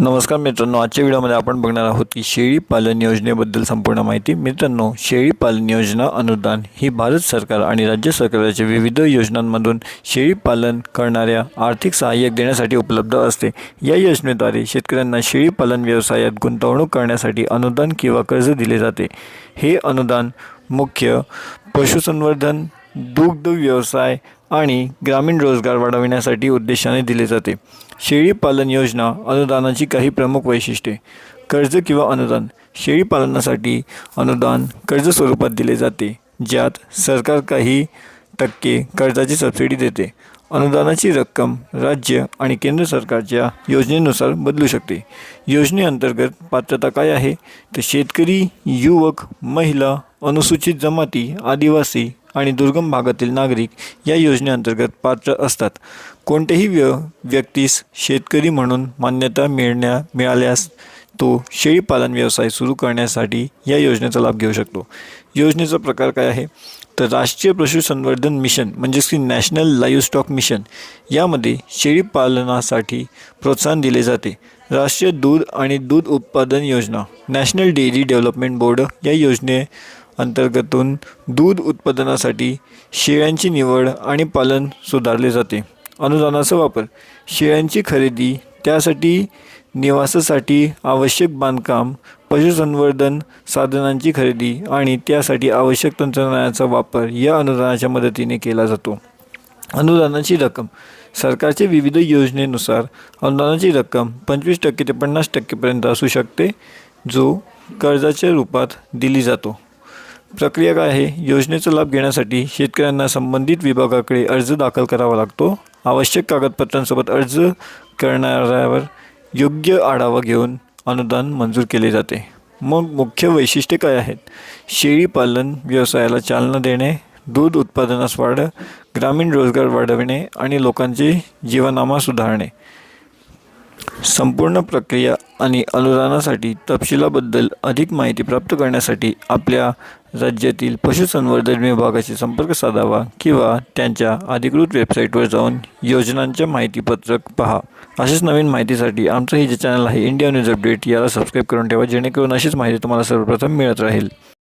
नमस्कार मित्रांनो आजच्या व्हिडिओमध्ये आपण बघणार आहोत की शेळी पालन योजनेबद्दल संपूर्ण माहिती. मित्रांनो शेळी पालन योजना अनुदान ही भारत सरकार आणि राज्य सरकारच्या विविध योजनांमधून शेळी पालन करणाऱ्या आर्थिक सहाय्यक देण्यासाठी उपलब्ध असते. या योजनेद्वारे शेतकऱ्यांना शेळी पालन व्यवसायात गुंतवणूक करण्यासाठी अनुदान किंवा कर्ज दिले जाते. हे अनुदान मुख्य पशुसंवर्धन दुग्ध व्यवसाय आणि ग्रामीण रोजगार वाढविण्यासाठी उद्देशाने दिले जाते. शेळीपालन योजना अनुदानाची काही प्रमुख वैशिष्ट्ये. कर्ज किंवा अनुदान. शेळीपालनासाठी अनुदान कर्ज स्वरूपात दिले जाते ज्यात सरकार काही टक्के कर्जाची सबसिडी देते. अनुदानाची रक्कम राज्य आणि केंद्र सरकारच्या योजनेनुसार बदलू शकते. योजनेअंतर्गत पात्रता काय आहे? तर शेतकरी युवक महिला अनुसूचित जमाती आदिवासी आणि दुर्गम भागातील नागरिक या योजनेअंतर्गत पात्र असतात. कोणत्याही व्य व्यक्तीस शेतकरी म्हणून मान्यता मिळण्या मिळाल्यास तो शेळीपालन व्यवसाय सुरू करण्यासाठी या योजनेचा लाभ घेऊ शकतो. योजनेचा प्रकार काय आहे? तर राष्ट्रीय पशुसंवर्धन मिशन म्हणजेच की नॅशनल लाईव्ह स्टॉक मिशन यामध्ये शेळीपालनासाठी प्रोत्साहन दिले जाते. राष्ट्रीय दूध आणि दूध उत्पादन योजना नॅशनल डेअरी डेव्हलपमेंट बोर्ड या योजने अंतर्गतून दूध उत्पादनासाठी शेळ्यांची निवड आणि पालन सुधारले जाते. अनुदानाचा वापर. शेळ्यांची खरेदी त्यासाठी निवासासाठी आवश्यक बांधकाम पशुसंवर्धन साधनांची खरेदी आणि त्यासाठी आवश्यक तंत्रज्ञानाचा वापर या अनुदानाच्या मदतीने केला जातो. अनुदानाची रक्कम. सरकारच्या विविध योजनेनुसार अनुदानाची रक्कम पंचवीस टक्के ते पन्नास टक्केपर्यंत असू शकते जो कर्जाच्या रूपात दिली जातो. प्रक्रिया काय आहे? योजनेचा लाभ घेण्यासाठी शेतकऱ्यांना संबंधित विभागाकडे अर्ज दाखल करावा लागतो. आवश्यक कागदपत्रांसोबत अर्ज करणाऱ्यावर योग्य आढावा घेऊन अनुदान मंजूर केले जाते. मग मुख्य वैशिष्ट्ये काय आहेत? शेळीपालन व्यवसायाला चालना देणे दूध उत्पादनास वाढ ग्रामीण रोजगार वाढविणे आणि लोकांचे जीवनामा सुधारणे. संपूर्ण प्रक्रिया आणि अनुदानासाठी तपशिलाबद्दल अधिक माहिती प्राप्त करण्यासाठी आपल्या राज्यातील पशुसंवर्धन विभागाशी संपर्क साधावा किंवा त्यांच्या अधिकृत वेबसाईटवर जाऊन योजनांच्या माहितीपत्रक पहा. अशाच नवीन माहितीसाठी आमचं हे जे चॅनल आहे इंडिया न्यूज अपडेट याला सबस्क्राईब करून ठेवा जेणेकरून अशीच माहिती तुम्हाला सर्वप्रथम मिळत राहील.